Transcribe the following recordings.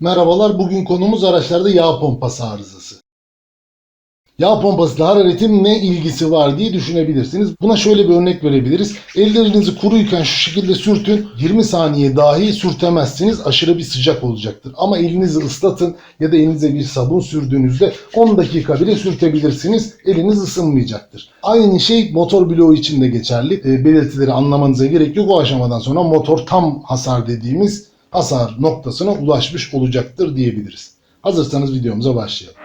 Merhabalar, bugün konumuz araçlarda yağ pompası arızası. Yağ pompasıyla hararetin ne ilgisi var diye düşünebilirsiniz. Buna şöyle bir örnek verebiliriz. Ellerinizi kuruyken şu şekilde sürtün. 20 saniye dahi sürtemezsiniz. Aşırı bir sıcak olacaktır. Ama elinizi ıslatın ya da elinize bir sabun sürdüğünüzde 10 dakika bile sürtebilirsiniz. Eliniz ısınmayacaktır. Aynı şey motor bloğu için de geçerli. E, belirtileri anlamanıza gerek yok. O aşamadan sonra motor tam hasar dediğimiz hasar noktasına ulaşmış olacaktır diyebiliriz. Hazırsanız videomuza başlayalım.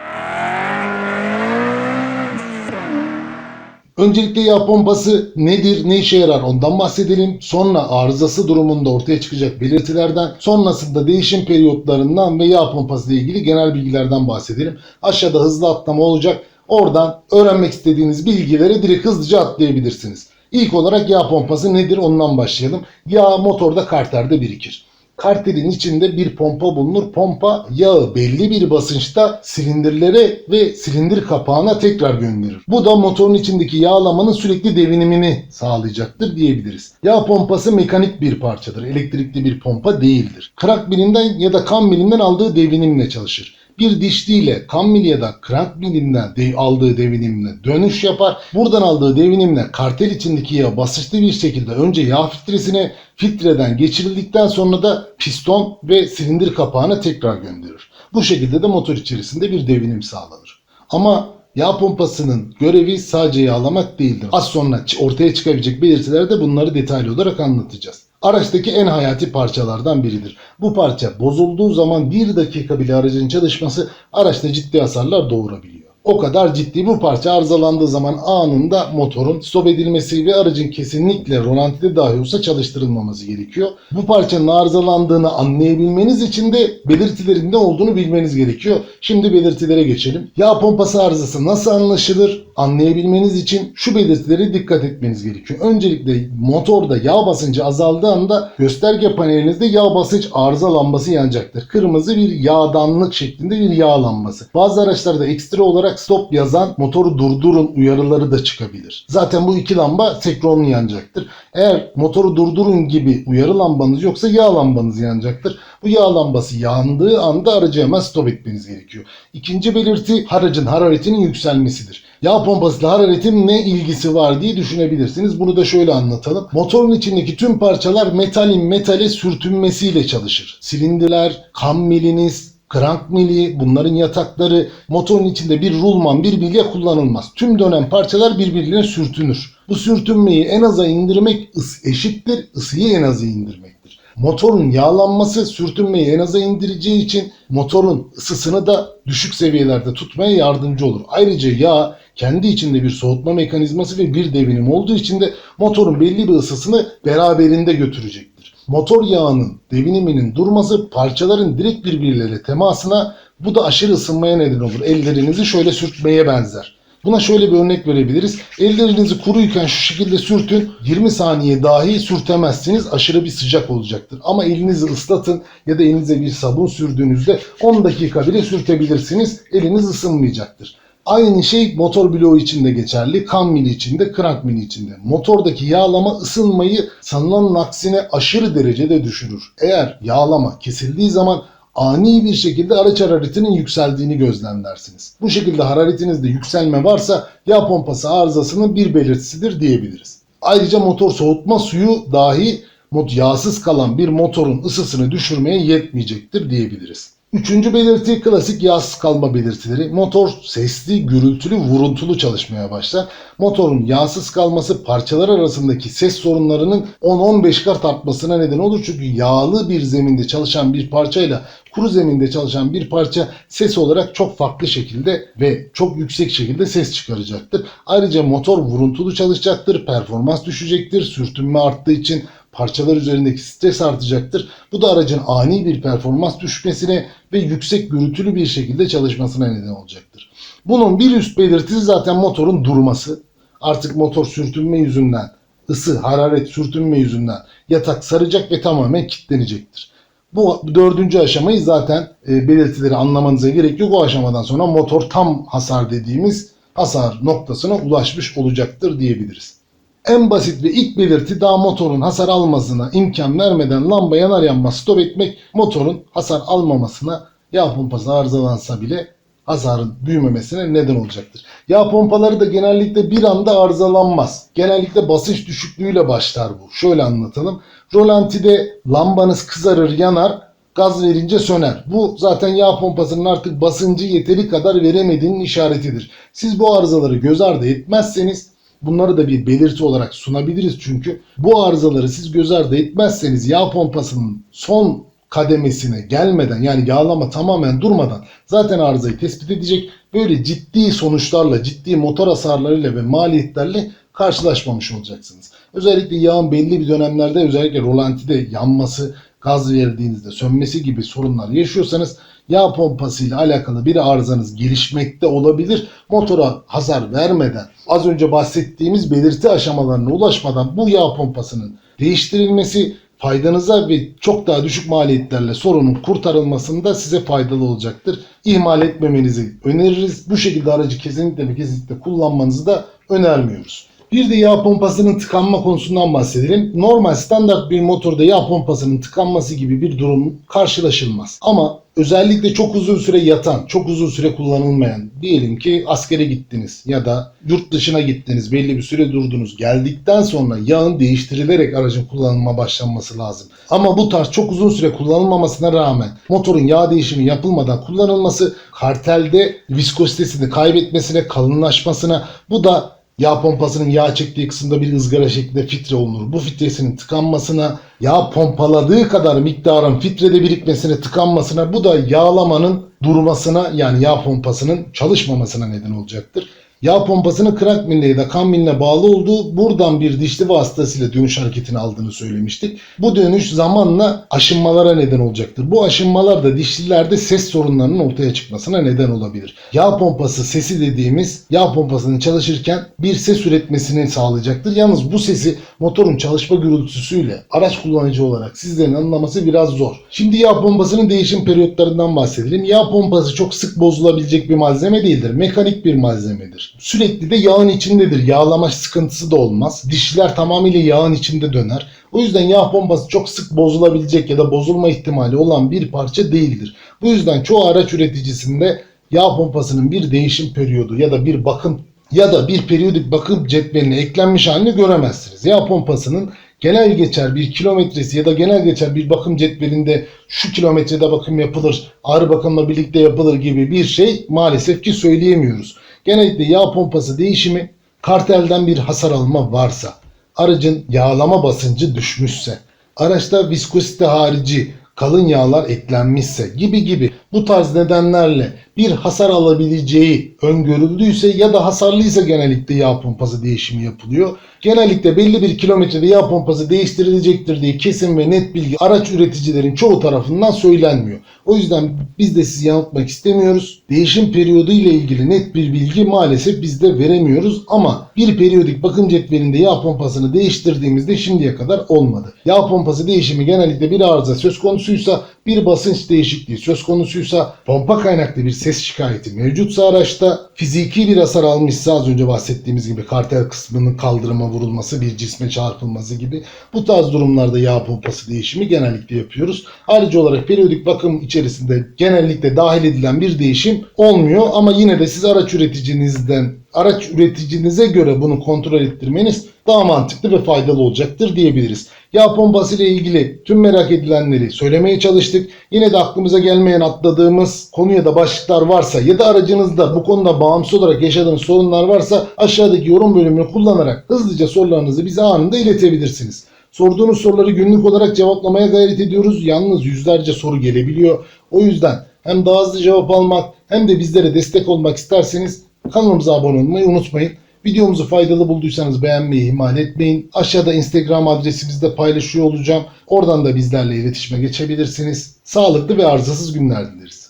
Öncelikle yağ pompası nedir, ne işe yarar ondan bahsedelim. Sonra arızası durumunda ortaya çıkacak belirtilerden, sonrasında değişim periyotlarından ve yağ pompası ile ilgili genel bilgilerden bahsedelim. Aşağıda hızlı atlama olacak. Oradan öğrenmek istediğiniz bilgileri direkt hızlıca atlayabilirsiniz. İlk olarak yağ pompası nedir ondan başlayalım. Yağ motorda karterde birikir. Karterin içinde bir pompa bulunur. Pompa yağı belli bir basınçta silindirlere ve silindir kapağına tekrar gönderir. Bu da motorun içindeki yağlamanın sürekli devinimini sağlayacaktır diyebiliriz. Yağ pompası mekanik bir parçadır. Elektrikli bir pompa değildir. Krak milinden ya da kan milinden aldığı devinimle çalışır bir dişliyle kan mili ya da krank milinden de aldığı devinimle dönüş yapar. Buradan aldığı devinimle kartel içindeki yağı basınçlı bir şekilde önce yağ filtresine filtreden geçirildikten sonra da piston ve silindir kapağına tekrar gönderir. Bu şekilde de motor içerisinde bir devinim sağlanır. Ama yağ pompasının görevi sadece yağlamak değildir. Az sonra ortaya çıkabilecek belirtilerde bunları detaylı olarak anlatacağız. Araçtaki en hayati parçalardan biridir. Bu parça bozulduğu zaman bir dakika bile aracın çalışması araçta ciddi hasarlar doğurabiliyor. O kadar ciddi bu parça arızalandığı zaman anında motorun stop edilmesi ve aracın kesinlikle rolantide dahi olsa çalıştırılmaması gerekiyor. Bu parçanın arızalandığını anlayabilmeniz için de belirtilerin ne olduğunu bilmeniz gerekiyor. Şimdi belirtilere geçelim. Yağ pompası arızası nasıl anlaşılır? Anlayabilmeniz için şu belirtilere dikkat etmeniz gerekiyor. Öncelikle motorda yağ basıncı azaldığı anda gösterge panelinizde yağ basınç arıza lambası yanacaktır. Kırmızı bir yağdanlık şeklinde bir yağ lambası. Bazı araçlarda ekstra olarak stop yazan motoru durdurun uyarıları da çıkabilir. Zaten bu iki lamba senkronlu yanacaktır. Eğer motoru durdurun gibi uyarı lambanız yoksa yağ lambanız yanacaktır. Bu yağ lambası yandığı anda aracı hemen stop etmeniz gerekiyor. İkinci belirti aracın hararetinin yükselmesidir. Yağ pompasıyla hararetin ne ilgisi var diye düşünebilirsiniz. Bunu da şöyle anlatalım. Motorun içindeki tüm parçalar metalin metale sürtünmesiyle çalışır. Silindirler, kam miliniz, krank mili, bunların yatakları, motorun içinde bir rulman, bir bilye kullanılmaz. Tüm dönen parçalar birbirine sürtünür. Bu sürtünmeyi en aza indirmek ıs eşittir, ısıyı en aza indirmektir. Motorun yağlanması sürtünmeyi en aza indireceği için motorun ısısını da düşük seviyelerde tutmaya yardımcı olur. Ayrıca yağ kendi içinde bir soğutma mekanizması ve bir devinim olduğu için de motorun belli bir ısısını beraberinde götürecektir. Motor yağının deviniminin durması parçaların direkt birbirleriyle temasına bu da aşırı ısınmaya neden olur. Ellerinizi şöyle sürtmeye benzer. Buna şöyle bir örnek verebiliriz. Ellerinizi kuruyken şu şekilde sürtün. 20 saniye dahi sürtemezsiniz. Aşırı bir sıcak olacaktır. Ama elinizi ıslatın ya da elinize bir sabun sürdüğünüzde 10 dakika bile sürtebilirsiniz. Eliniz ısınmayacaktır. Aynı şey motor bloğu için de geçerli. Kan mili için de, krank mili için de. Motordaki yağlama ısınmayı sanılanın aksine aşırı derecede düşürür. Eğer yağlama kesildiği zaman ani bir şekilde araç hararetinin yükseldiğini gözlemlersiniz. Bu şekilde hararetinizde yükselme varsa yağ pompası arızasının bir belirtisidir diyebiliriz. Ayrıca motor soğutma suyu dahi yağsız kalan bir motorun ısısını düşürmeye yetmeyecektir diyebiliriz. Üçüncü belirti klasik yağsız kalma belirtileri. Motor sesli, gürültülü, vuruntulu çalışmaya başlar. Motorun yağsız kalması parçalar arasındaki ses sorunlarının 10-15 kat artmasına neden olur. Çünkü yağlı bir zeminde çalışan bir parçayla kuru zeminde çalışan bir parça ses olarak çok farklı şekilde ve çok yüksek şekilde ses çıkaracaktır. Ayrıca motor vuruntulu çalışacaktır, performans düşecektir, sürtünme arttığı için parçalar üzerindeki stres artacaktır. Bu da aracın ani bir performans düşmesine ve yüksek gürültülü bir şekilde çalışmasına neden olacaktır. Bunun bir üst belirtisi zaten motorun durması. Artık motor sürtünme yüzünden, ısı, hararet, sürtünme yüzünden yatak saracak ve tamamen kilitlenecektir. Bu dördüncü aşamayı zaten e, belirtileri anlamanıza gerek yok. O aşamadan sonra motor tam hasar dediğimiz hasar noktasına ulaşmış olacaktır diyebiliriz. En basit ve ilk belirti daha motorun hasar almasına imkan vermeden lamba yanar yanmaz stop etmek motorun hasar almamasına yağ pompası arızalansa bile hasarın büyümemesine neden olacaktır. Yağ pompaları da genellikle bir anda arızalanmaz. Genellikle basınç düşüklüğüyle başlar bu. Şöyle anlatalım. Rolantide lambanız kızarır yanar gaz verince söner. Bu zaten yağ pompasının artık basıncı yeteri kadar veremediğinin işaretidir. Siz bu arızaları göz ardı etmezseniz bunları da bir belirti olarak sunabiliriz çünkü bu arızaları siz göz ardı etmezseniz yağ pompasının son kademesine gelmeden yani yağlama tamamen durmadan zaten arızayı tespit edecek. Böyle ciddi sonuçlarla, ciddi motor hasarlarıyla ve maliyetlerle karşılaşmamış olacaksınız. Özellikle yağın belli bir dönemlerde özellikle rolantide yanması, gaz verdiğinizde sönmesi gibi sorunlar yaşıyorsanız yağ pompası ile alakalı bir arızanız gelişmekte olabilir. Motora hasar vermeden az önce bahsettiğimiz belirti aşamalarına ulaşmadan bu yağ pompasının değiştirilmesi faydanıza ve çok daha düşük maliyetlerle sorunun kurtarılmasında size faydalı olacaktır. İhmal etmemenizi öneririz. Bu şekilde aracı kesinlikle ve kesinlikle kullanmanızı da önermiyoruz. Bir de yağ pompasının tıkanma konusundan bahsedelim. Normal standart bir motorda yağ pompasının tıkanması gibi bir durum karşılaşılmaz. Ama özellikle çok uzun süre yatan, çok uzun süre kullanılmayan, diyelim ki askere gittiniz ya da yurt dışına gittiniz, belli bir süre durdunuz. Geldikten sonra yağın değiştirilerek aracın kullanılma başlanması lazım. Ama bu tarz çok uzun süre kullanılmamasına rağmen motorun yağ değişimi yapılmadan kullanılması kartelde viskozitesini kaybetmesine, kalınlaşmasına bu da Yağ pompasının yağ çektiği kısımda bir ızgara şeklinde filtre olunur. Bu filtresinin tıkanmasına, yağ pompaladığı kadar miktarın filtrede birikmesine, tıkanmasına, bu da yağlamanın durmasına yani yağ pompasının çalışmamasına neden olacaktır. Yağ pompasının krank miline ya da kan miline bağlı olduğu buradan bir dişli vasıtasıyla dönüş hareketini aldığını söylemiştik. Bu dönüş zamanla aşınmalara neden olacaktır. Bu aşınmalar da dişlilerde ses sorunlarının ortaya çıkmasına neden olabilir. Yağ pompası sesi dediğimiz yağ pompasının çalışırken bir ses üretmesini sağlayacaktır. Yalnız bu sesi motorun çalışma gürültüsüyle araç kullanıcı olarak sizlerin anlaması biraz zor. Şimdi yağ pompasının değişim periyotlarından bahsedelim. Yağ pompası çok sık bozulabilecek bir malzeme değildir. Mekanik bir malzemedir. Sürekli de yağın içindedir. Yağlama sıkıntısı da olmaz. Dişliler tamamıyla yağın içinde döner. O yüzden yağ pompası çok sık bozulabilecek ya da bozulma ihtimali olan bir parça değildir. Bu yüzden çoğu araç üreticisinde yağ pompasının bir değişim periyodu ya da bir bakım ya da bir periyodik bakım cetveline eklenmiş halini göremezsiniz. Yağ pompasının genel geçer bir kilometresi ya da genel geçer bir bakım cetvelinde şu kilometrede bakım yapılır, ağrı bakımla birlikte yapılır gibi bir şey maalesef ki söyleyemiyoruz. Genellikle yağ pompası değişimi kartelden bir hasar alma varsa, aracın yağlama basıncı düşmüşse, araçta viskozite harici kalın yağlar eklenmişse gibi gibi bu tarz nedenlerle bir hasar alabileceği öngörüldüyse ya da hasarlıysa genellikle yağ pompası değişimi yapılıyor. Genellikle belli bir kilometrede yağ pompası değiştirilecektir diye kesin ve net bilgi araç üreticilerin çoğu tarafından söylenmiyor. O yüzden biz de sizi yanıltmak istemiyoruz. Değişim periyodu ile ilgili net bir bilgi maalesef biz de veremiyoruz ama bir periyodik bakım cetvelinde yağ pompasını değiştirdiğimizde şimdiye kadar olmadı. Yağ pompası değişimi genellikle bir arıza söz konusuysa bir basınç değişikliği söz konusuysa pompa kaynaklı bir ses şikayeti mevcutsa araçta fiziki bir hasar almışsa az önce bahsettiğimiz gibi kartel kısmının kaldırıma vurulması bir cisme çarpılması gibi bu tarz durumlarda yağ pompası değişimi genellikle yapıyoruz. Ayrıca olarak periyodik bakım içerisinde genellikle dahil edilen bir değişim olmuyor ama yine de siz araç üreticinizden araç üreticinize göre bunu kontrol ettirmeniz daha mantıklı ve faydalı olacaktır diyebiliriz. Yağ pompası ile ilgili tüm merak edilenleri söylemeye çalıştık. Yine de aklımıza gelmeyen atladığımız konu ya da başlıklar varsa ya da aracınızda bu konuda bağımsız olarak yaşadığınız sorunlar varsa aşağıdaki yorum bölümünü kullanarak hızlıca sorularınızı bize anında iletebilirsiniz. Sorduğunuz soruları günlük olarak cevaplamaya gayret ediyoruz. Yalnız yüzlerce soru gelebiliyor. O yüzden hem daha hızlı cevap almak hem de bizlere destek olmak isterseniz kanalımıza abone olmayı unutmayın. Videomuzu faydalı bulduysanız beğenmeyi ihmal etmeyin. Aşağıda Instagram adresimizde paylaşıyor olacağım. Oradan da bizlerle iletişime geçebilirsiniz. Sağlıklı ve arızasız günler dileriz.